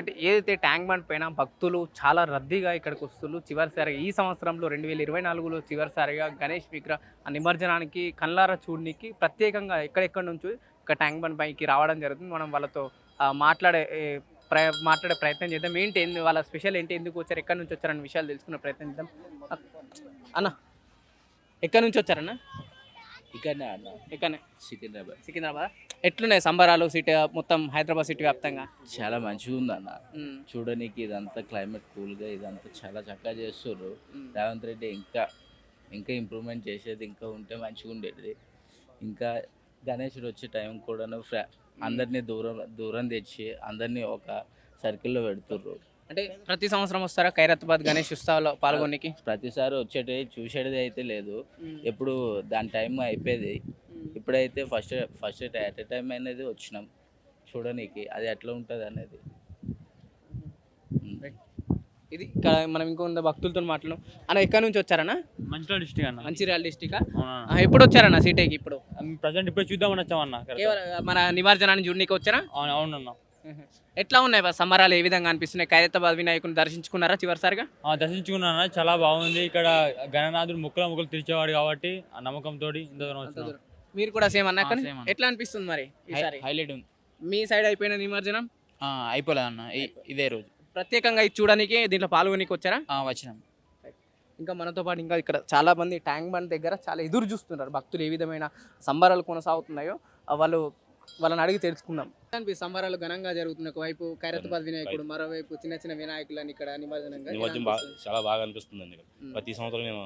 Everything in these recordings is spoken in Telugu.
అంటే ఏదైతే ట్యాంక్ బండ్ పైన భక్తులు చాలా రద్దీగా ఇక్కడికి వస్తున్నారు చివరిసారిగా ఈ సంవత్సరంలో రెండు వేల ఇరవై నాలుగులో చివరిసారిగా గణేష్ విగ్రహ నిమజ్జనానికి కళ్ళార చూడనికి ప్రత్యేకంగా ఎక్కడెక్కడి నుంచి ఒక ట్యాంక్ బండ్ పైకి రావడం జరుగుతుంది. మనం వాళ్ళతో మాట్లాడే ప్రయ మాట్లాడే ప్రయత్నం చేద్దాం. ఏంటి ఏంది వాళ్ళ స్పెషల్ ఏంటి ఎందుకు వచ్చారు ఎక్కడి నుంచి వచ్చారన్న విషయాలు తెలుసుకునే ప్రయత్నం చేద్దాం. అన్న ఎక్కడి నుంచి వచ్చారన్న? ఇక్కడనే అన్న. ఎక్కడనే సికింద్రాబాద్. సికింద్రాబాద్. ఎట్లున్నాయి సంబరాలు సిటీ మొత్తం హైదరాబాద్ సిటీ వ్యాప్తంగా? చాలా మంచిగా ఉంది అన్న ఉమ్, చూడడానికి ఇదంతా క్లైమేట్ కూల్గా ఇదంతా చాలా చక్కగా చేస్తుర్రు. ఉమ్. రేవంత్ రెడ్డి ఇంకా ఇంకా ఇంప్రూవ్మెంట్ చేసేది ఇంకా ఉంటే మంచిగా ఉండేది. ఇంకా గణేశుడు వచ్చే టైం కూడా ఫ్రా అందరినీ దూరం దూరం తెచ్చి అందరినీ ఒక సర్కిల్లో పెడుతుర్రు. అంటే ప్రతి సంవత్సరం వస్తారా? ఖైరతాబాద్ గణేష్ ఉత్సవాల్లో పాల్గొనికి? ప్రతిసారి వచ్చేటి చూసేది అయితే లేదు ఎప్పుడు దాని టైం అయిపోయేది. ఇప్పుడైతే first first at a time అనేది వచ్చినాం. చూడనీకి అది ఎట్లా ఉంటుంది అనేది. ఇది ఇక్కడ మనం ఇంకొంత భక్తులతో మాట్లాడడం. అన్న ఎక్కడి నుంచి వచ్చారన్న? మంచిర్యాల డిస్టిక్ అన్న. మంచిర్యాల డిస్టిక్ ఎప్పుడు వచ్చారన్న సిటీకి ఇప్పుడు? ప్రజెంట్ ఇప్పుడు చూద్దామని వచ్చామన్న మన నిమజ్జనాన్ని చూడనీకి వచ్చారా? అవును అవునన్న. ఎట్లా ఉన్నాయి బా సంబరాలు? ఏ విధంగా అనిపిస్తున్నాయి? ఖైరతాబాద్ వినాయకుని దర్శించుకున్నారా చివరిసారిగా? ఆ, దర్శించుకున్నాను? చాలా బాగుంది. ఇక్కడ గణనాథుడు ముక్కల ముక్కలు తెరిచేవాడు కాబట్టి ఆ నమ్మకంతో ఇంత దూరం వచ్చినాం. మీరు కూడా సేమ్ అన్న కానీ. ఎట్లా అనిపిస్తుంది మరి ఈసారి? హైలైట్ ఉంది. మీ సైడ్ అయిపోయిన నిమజ్జనం? ఆ, అయిపోలేదు అన్న. ఇదే రోజు. ప్రత్యేకంగా ఇది చూడడానికి దీంట్లో పాల్గొనికి వచ్చారా? ఆ, వచ్చినాం. ఇంకా మనతో పాటు ఇంకా ఇక్కడ చాలా మంది ట్యాంక్ బండ్ దగ్గర చాలా ఎదురు చూస్తున్నారు. భక్తులు ఏ విధమైన సంబరాలు కొనసాగుతున్నాయో వాళ్ళు వాళ్ళని అడిగి తెలుసుకుందాం. అనిపి సంబరాలు ఘనంగా జరుగుతున్నాయి? ఒకవైపు ఖైరతాబాద్ వినాయకుడు మరోవైపు చిన్న చిన్న వినాయకులని ఇక్కడ నిమజ్జనంగా బాగా అనిపిస్తుంది? చాలా బాగా ఉమ్. ప్రతి సంవత్సరం నేను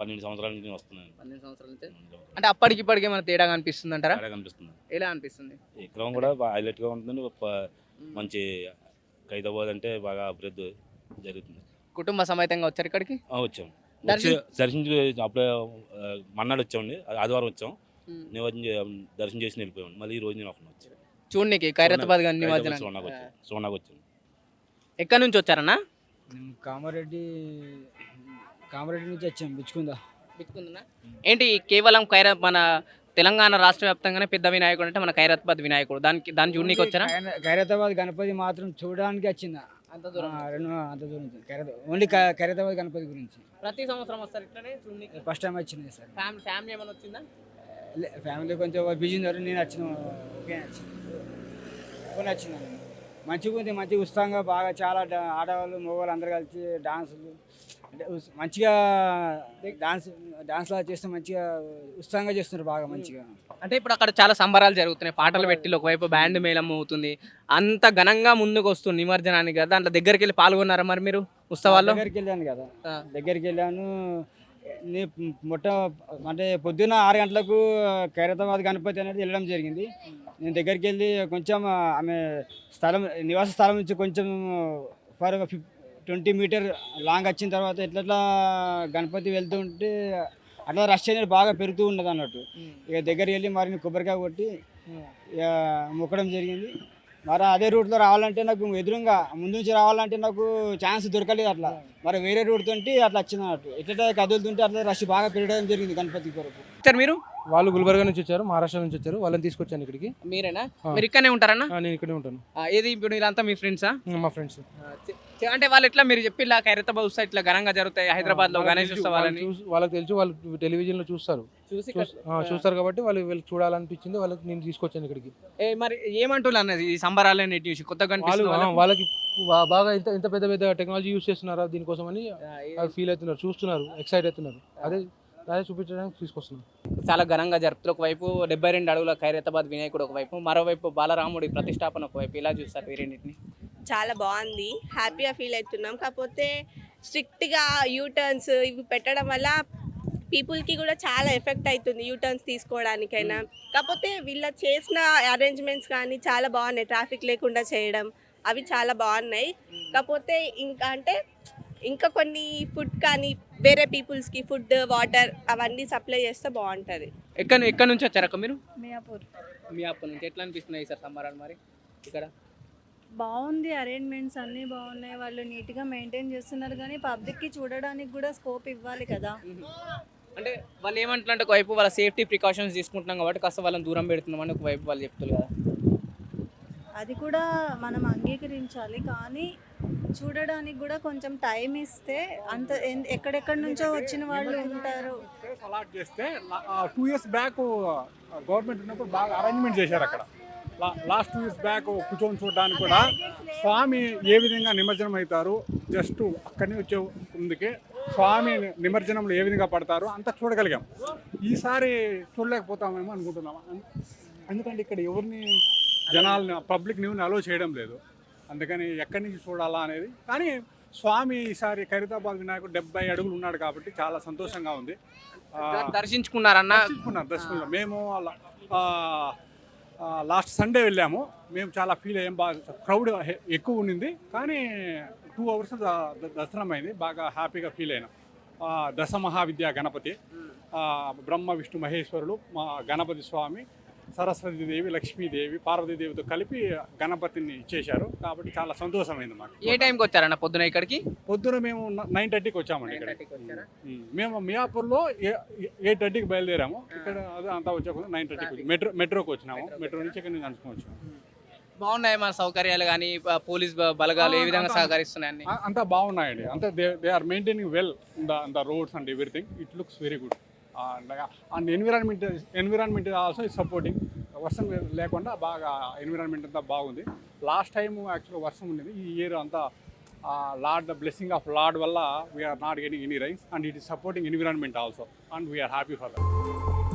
పన్నెండు సంవత్సరాల నుంచి నేను వస్తున్నాను పన్నెండు సంవత్సరాల నుంచి. అంటే అప్పటికి ఇప్పటికే మన తేడాగా అనిపిస్తుంది అంటారా బాగా అనిపిస్తుంది ఎలా అనిపిస్తుంది? ఈ క్రమం కూడా బాగా హైలైట్గా ఉంటుంది ప- మంచి ఖైదాబాద్ అంటే బాగా అభివృద్ధి జరుగుతుంది. కుటుంబ సమేతంగా వచ్చారు ఇక్కడికి? ఆ, వచ్చాం. వచ్చి దర్శించి అప్పుడే ఆ, మన్నాడు వచ్చామండి. ఆదివారం వచ్చాం. నిమజ్జనం చే- దర్శనం చేసి వెళ్ళిపోయాం. మళ్ళీ ఈ రోజు నేను ఒక వచ్చాను. చూడనికి ఖైరతాబాద్ గారి నిమజ్జనం సోనాకు వచ్చాను. సోనాకు వచ్చాను. ఎక్కడి నుంచి వచ్చారన్నా? కామారెడ్డి కామారెడ్డి నుంచి వచ్చాం బిచ్చుకుందా. పెట్టుకుందా ఏంటి కేవలం ఖైర మన తెలంగాణ రాష్ట్ర వ్యాప్తంగానే పెద్ద వినాయకుడు అంటే మన ఖైరతాబాద్ వినాయకుడు. దానికి దాన్ని చూడనీకి వచ్చారా ఖైరతాబాద్ గణపతి మాత్రం చూడడానికి వచ్చిందా? అంత దూరం. రెండు అంత దూరం ఓన్లీ ఖై- ఖైరతాబాద్ గణపతి గురించి. ప్రతి సంవత్సరం వస్తారు ఇట్లనే చూడనీకి ఫస్ట్ టైం వచ్చింది సార్. ఫ్యామిలీ ఫ్యామిలీ ఏమైనా వచ్చిందా? ఫ్యామిలీ కొంచెం బిజీ ఉన్నారు. నేను వచ్చిన ఓకే వచ్చింది కొన్ని వచ్చింది మంచిగా ఉంది మంచిగా ఉత్సాహంగా బాగా చాలా ఆడవాళ్ళు మగవాళ్ళు అందరు కలిసి డాన్సులు మంచిగా డాన్స్ డాన్స్ లాగా చేస్తే మంచిగా ఉత్సాహంగా చేస్తున్నారు బాగా మంచిగా. అంటే ఇప్పుడు అక్కడ చాలా సంబరాలు జరుగుతున్నాయి. పాటలు పెట్టి ఒకవైపు బ్యాండ్ మేళం అవుతుంది. అంత ఘనంగా ముందుకు వస్తుంది నిమజ్జనానికి కదా దాంట్లో దగ్గరికి వెళ్ళి పాల్గొన్నారా మరి మీరు ఉత్సవాల్లో? దగ్గరికి వెళ్ళాను కదా. దగ్గరికి వెళ్ళాను. మొట్ట అంటే పొద్దున్న ఆరు గంటలకు ఖైరతాబాద్ గణపతి అనేది వెళ్ళడం జరిగింది. నేను దగ్గరికి వెళ్ళి కొంచెం ఆమె స్థలం నివాస స్థలం నుంచి కొంచెం ఫర్ ట్వంటీ మీటర్ లాంగ్ వచ్చిన తర్వాత ఎట్లా గణపతి వెళ్తూ ఉంటే అట్లా రష్ అనేది బాగా పెరుగుతూ ఉన్నది అన్నట్టు. ఇక దగ్గరికి వెళ్ళి మరి కొబ్బరికాయ కొట్టి ఇక మొక్కడం జరిగింది. మరి అదే రూట్లో రావాలంటే నాకు ఎదురుగా ముందు నుంచి రావాలంటే నాకు ఛాన్స్ దొరకలేదు అట్లా. మరి వేరే రూట్ తోటి అట్లా వచ్చింది అన్నట్టు. ఎట్లా కదులుతుంటే అట్లా రష్ బాగా పెరగడం జరిగింది గణపతి కొరకు. సార్ మీరు? వాళ్ళు గుల్బర్గా నుంచి వచ్చారు మహారాష్ట్ర నుంచి వచ్చారు వాళ్ళని తీసుకొచ్చాను ఇక్కడికి. మీరేనా. మీరు ఇక్కడనే ఉంటారన్నా నేను ఇక్కడే ఉంటాను. ఏది ఇప్పుడు వీళ్ళంతా మీ ఫ్రెండ్సా మా ఫ్రెండ్స్ అంటే వాళ్ళు ఎట్లా మీరు చెప్పిలా ఖైరతాబాద్ ఉత్సవం ఇట్లా ఘనంగా జరుగుతాయి హైదరాబాద్లో గణేష్ ఉత్సవాలని? వాళ్ళకి తెలుసు వాళ్ళు టెలివిజన్లో చూస్తారు. చూసి చూస్తారు కాబట్టి వాళ్ళు వీళ్ళకి చూడాలనిపించింది వాళ్ళకి నేను తీసుకొచ్చాను ఇక్కడికి. ఏ మరి ఏమంటున్నారు అన్నది ఈ సంబరాలని చూసి కొత్తగా వాళ్ళు వాళ్ళకు? బాగా ఇంత ఇంత పెద్ద పెద్ద టెక్నాలజీ యూస్ చేస్తున్నారా దీనికోసం అని ఫీల్ అవుతున్నారు చూస్తున్నారు ఎక్సైట్ అవుతున్నారు. అదే అదే చూపించడానికి తీసుకొస్తున్నాను చాలా ఘనంగా జరుపుతారు. ఒకవైపు డెబ్బై రెండు అడుగుల ఖైరతాబాద్ వినాయకుడు ఒకవైపు మరోవైపు బాలరాముడి ప్రతిష్టాపన ఒకవైపు. ఇలా చూస్తారు ఈ రెండింటిని? చాలా బాగుంది. హ్యాపీగా ఫీల్ అవుతున్నాం. కాకపోతే స్ట్రిక్ట్గా యూ టర్న్స్ ఇవి పెట్టడం వల్ల పీపుల్కి కూడా చాలా ఎఫెక్ట్ అవుతుంది యూ టర్న్స్ తీసుకోవడానికైనా కాకపోతే వీళ్ళ చేసిన అరేంజ్మెంట్స్ కానీ చాలా బాగున్నాయి. ట్రాఫిక్ లేకుండా చేయడం అవి చాలా బాగున్నాయి. కాకపోతే ఇంకా అంటే ఇంకా కొన్ని ఫుడ్ కానీ వేరే పీపుల్స్కి ఫుడ్ వాటర్ అవన్నీ సప్లై చేస్తే బాగుంటుంది. ఎక్కడ ఎక్కడ నుంచి వచ్చారక్క మీరు? మియాపూర్. మీ అప్ప నుంచి. ఎట్లా అనిపిస్తున్నాయి సార్ సంబరాలు మరి ఇక్కడ? బాగుంది అరేంజ్మెంట్స్ అన్నీ బాగున్నాయి. వాళ్ళు నీట్గా మెయింటైన్ చేస్తున్నారు కానీ పబ్లిక్కి చూడడానికి కూడా స్కోప్ ఇవ్వాలి కదా. అంటే వాళ్ళు ఏమంటున్నారు ఒకవైపు వాళ్ళ సేఫ్టీ ప్రికాషన్స్ తీసుకుంటున్నాం కాబట్టి కాస్త వాళ్ళని దూరం పెడుతున్నాం అని ఒకవైపు వాళ్ళు చెప్తారు కదా. అది కూడా మనం అంగీకరించాలి కానీ చూడడానికి కూడా కొంచెం టైం ఇస్తే అంత ఎన్- ఎక్కడెక్కడి నుంచో వచ్చిన వాళ్ళు ఉంటారు. అలాట్ చేస్తే టూ ఇయర్స్ బ్యాక్ గవర్నమెంట్ ఉన్నప్పుడు బాగా అరేంజ్మెంట్ చేశారు అక్కడ. లాస్ట్ టూ ఇయర్స్ బ్యాక్ కూర్చొని చూడడానికి కూడా స్వామి ఏ విధంగా నిమజ్జనం అవుతారు జస్ట్ అక్కడనే వచ్చే ముందుకే స్వామి నిమజ్జనంలో ఏ విధంగా పడతారు అంతా చూడగలిగాం. ఈసారి చూడలేకపోతామేమో అనుకుంటున్నాం. ఎందుకంటే ఇక్కడ ఎవరిని జనాలని పబ్లిక్ అలో చేయడం లేదు. అందుకని ఎక్కడి నుంచి చూడాలా అనేది. కానీ స్వామి ఈసారి ఖైరతాబాద్ వినాయకుడు డెబ్బై అడుగులు ఉన్నాడు కాబట్టి చాలా సంతోషంగా ఉంది. దర్శించుకున్నారన్న? దర్శించుకున్నాం దర్శించుకున్నాం మేము లాస్ట్ సండే వెళ్ళాము. మేము చాలా ఫీల్ అయ్యాం. బాగా క్రౌడ్ ఎక్కువ ఉండింది. కానీ టూ అవర్స్ దర్శనం అయింది బాగా హ్యాపీగా ఫీల్ అయినాం. దశ మహావిద్యా గణపతి బ్రహ్మ విష్ణు మహేశ్వరులు మా గణపతి స్వామి సరస్వతీదేవి లక్ష్మీదేవి పార్వతీదేవితో కలిపి గణపతిని ఇచ్చేశారు. కాబట్టి చాలా సంతోషమైంది మాకు. ఏ టైంకి వచ్చారన్న పొద్దున ఇక్కడికి? పొద్దున మేము నైన్ థర్టీకి వచ్చామండి ఇక్కడ 9:30 కి వచ్చారా? మేము మియాపూర్లో ఎయిట్ థర్టీకి బయలుదేరాము. ఇక్కడ అదే అంతా వచ్చాక నైన్ థర్టీకి మెట్రో మెట్రోకి వచ్చినాము. మెట్రో నుంచి ఇక్కడ నుంచి వచ్చాము. బాగున్నాయి మన సౌకర్యాలు కానీ పోలీస్ బలగాలు ఏ విధంగా సహకరిస్తున్నాయి అంతా బాగున్నాయండి. అంతా they they are maintaining well the the roads and everything. It looks very good. And environment environment also ఈ సపోర్టింగ్ వర్షం లేకుండా బాగా ఎన్విరాన్మెంట్ అంతా బాగుంది. లాస్ట్ టైం యాక్చువల్గా వర్షం ఉండేది. ఈ ఇయర్ అంతా lord the blessing of lord వల్ల we are not getting any rains and it is supporting environment also and we are happy for that